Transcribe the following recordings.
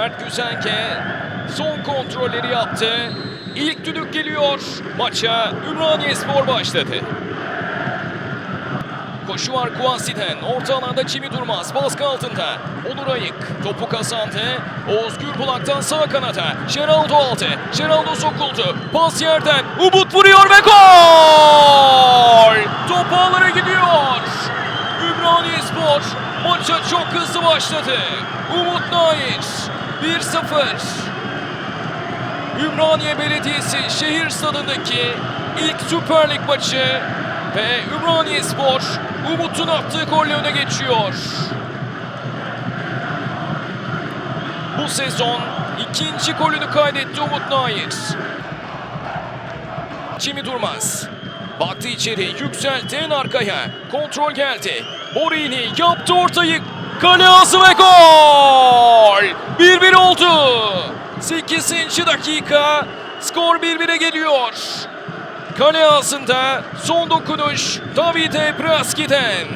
Mert Güzenke son kontrolleri yaptı. İlk düdük geliyor. Maça Ümraniye Spor başladı. Koşu var Kuasi'den. Orta alanda Çimi Durmaz. Baskı altında. Onur Ayık. Topu kazandı. Özgür Bulak'tan sağ kanata. Geraldo aldı. Geraldo sokuldu. Pas yerden. Umut vuruyor ve gol! Top ağlara gidiyor. Ümraniye Spor maça çok hızlı başladı. Umut Nair 1-0. Ümraniye Belediyesi şehir stadındaki ilk Süper Lig maçı ve Ümraniye Spor Umut'un attığı golle öne geçiyor. Bu sezon ikinci golünü kaydetti Umut Nair. Çimi Durmaz. Baktı içeri, yükseltti en arkaya. Kontrol geldi. Borini yaptı ortayı. Kale ağzı ve gol! 1-1 oldu. 8. dakika. Skor 1-1'e geliyor. Kale ağzında son dokunuş Davide Praski'den.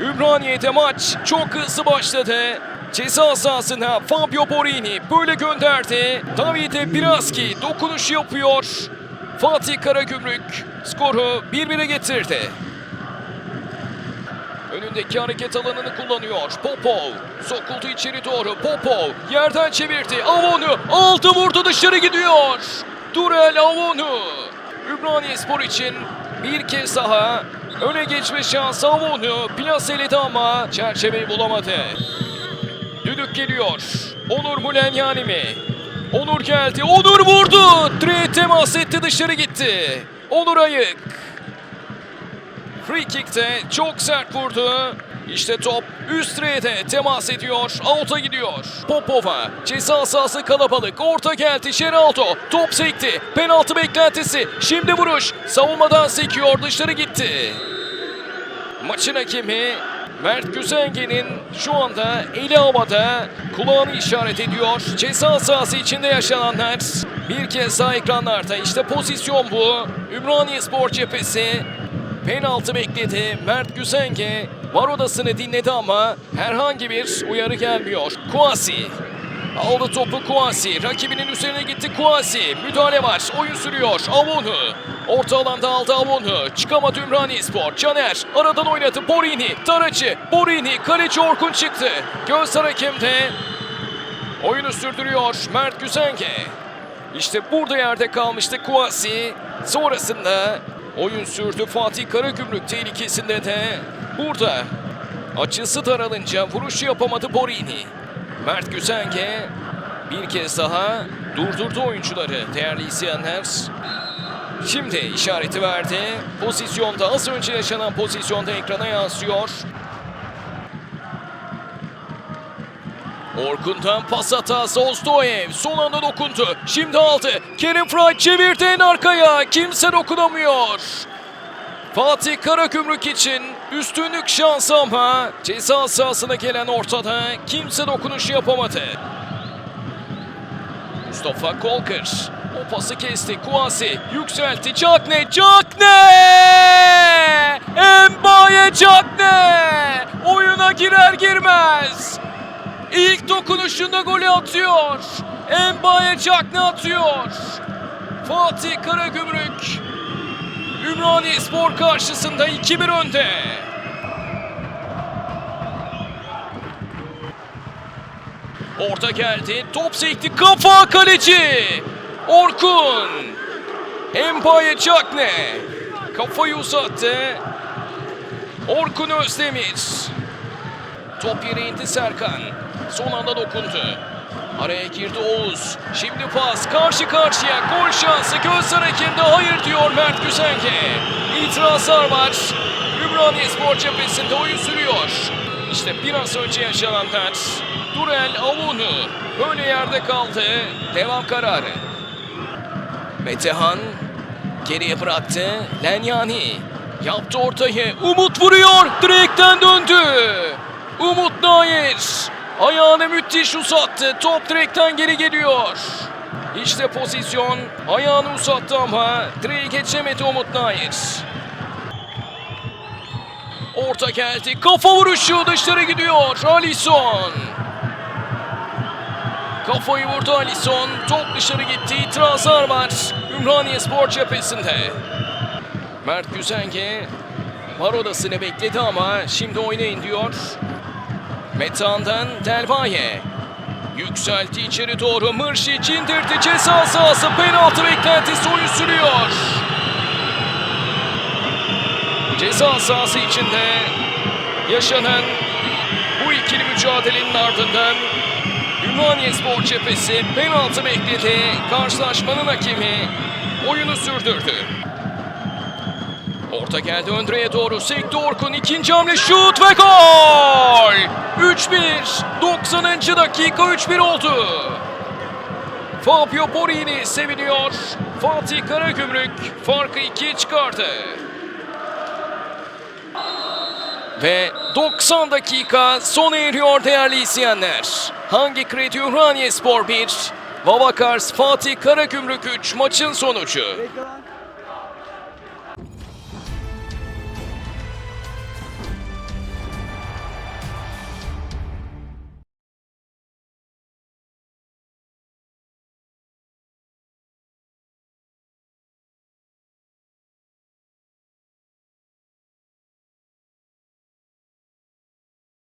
Ümraniye'de maç çok hızlı başladı. Ceza sahasına Fabio Borini böyle gönderdi. Davide Praski dokunuş yapıyor. Fatih Karagümrük skoru 1-1'e getirdi. Önündeki hareket alanını kullanıyor. Popov sokuldu içeri doğru. Popov yerden çevirdi. Avonu aldı vurdu dışarı gidiyor. Durel Avonu. Ümraniye Spor için bir kez daha öne geçme şansı Avonu. Plaseledi ama çerçeveyi bulamadı. Düdük geliyor. Onur Mulenyani mi? Onur geldi. Onur vurdu. Direğe temas etti dışarı gitti. Onur Ayık. Free kick'te çok sert vurdu. İşte top üst direğe temas ediyor. Out'a gidiyor. Popova. Ceza sahası kalabalık. Orta geldi. Geraldo. Top sekti. Penaltı beklentisi. Şimdi vuruş. Savunmadan sekiyor. Dışarı gitti. Maçın hakemi Mert Güzenge'nin şu anda eli havada kulağını işaret ediyor. Ceza sahası içinde yaşananlar bir kez daha ekranlarda. İşte pozisyon bu. Ümraniye Spor cephesi penaltı bekledi. Mert Güzenge var odasını dinledi ama herhangi bir uyarı gelmiyor. Kuasi Aldı topu Kuasi. Rakibinin üzerine gitti Kuasi. Müdahale var. Oyun sürüyor. Avonu. Orta alanda aldı Avonu. Çıkamadı Ümraniye Spor. Caner aradan oynadı. Borini. Taracı. Borini. Kaleci Orkun çıktı. Gözler hakemde. Oyunu sürdürüyor Mert Güzenge. İşte burada yerde kalmıştı Kuasi. Sonrasında oyun sürdü Fatih Karagümrük tehlikesinde de burada. Açısı daralınca vuruşu yapamadı Borini. Mert Güzenge bir kez daha durdurdu oyuncuları değerli izleyenler. Şimdi işareti verdi. Pozisyonda az önce yaşanan pozisyonda ekrana yansıyor. Orkun'dan pas hatası Ostoyev son anda dokundu. Şimdi aldı. Kerim Fry çevirdi en arkaya. Kimse dokunamıyor. Fatih Karagümrük için üstünlük şansı ama ceza sahasına gelen ortada kimse dokunuş yapamadı. Mustafa Kolkır o pası kesti. Kuasi yükseltti. Cakne, Cakne! Embaye Cakne! Oyuna girer girmez. İlk dokunuşunda golü atıyor. Embaye Cakne atıyor. Fatih Karagümrük Ümraniye Spor karşısında 2-1 önde. Orta geldi. Top sekti. Kafa kaleci. Orkun. Empaye Çakne. Kafayı uzattı. Orkun Özdemir. Top yere indi Serkan. Son anda dokundu. Araya girdi Oğuz. Şimdi pas karşı karşıya gol şansı gözler hakemde hayır diyor Mert Güzenge. İtirazlar var. Ümraniye Spor cephesinde oyun sürüyor. İşte biraz önce yaşananlar. Durel Avunu böyle yerde kaldı. Devam kararı. Metehan geriye bıraktı. Lenyani yaptı ortayı. Umut vuruyor. Direkten döndü. Umut Nair ayağını müthiş uzattı. Top direkten geri geliyor. İşte pozisyon. Ayağını uzattı ama direği geçemedi Umut Nair. Orta geldi. Kafa vuruşu dışarı gidiyor. Alisson. Kafayı vurdu Alisson. Top dışarı gitti. İtirazlar var. Ümraniye Spor cephesinde. Mert Güzenge var odasını bekledi ama şimdi oynayın diyor. Metehan'dan Delvaye. Yükseltti içeri doğru. Mırşic indirdi. Ceza sahası penaltı beklentisi oyun sürüyor. Ceza sahası içinde yaşanan bu ikili mücadelenin ardından Ümraniye Spor cephesi penaltı bekledi. Karşılaşmanın hakemi oyunu sürdürdü. Orta geldi Öndre'ye doğru. Sekti Orkun. ikinci hamle şut ve gol! 3-1. 90. dakika 3-1 oldu. Fabio Borini seviniyor. Fatih Karagümrük farkı 2'ye çıkardı. Ve 90 dakika sona eriyor değerli izleyenler. Hangi Kredi Ümraniye Spor 1, Vavakars Fatih Karagümrük 3 maçın sonucu.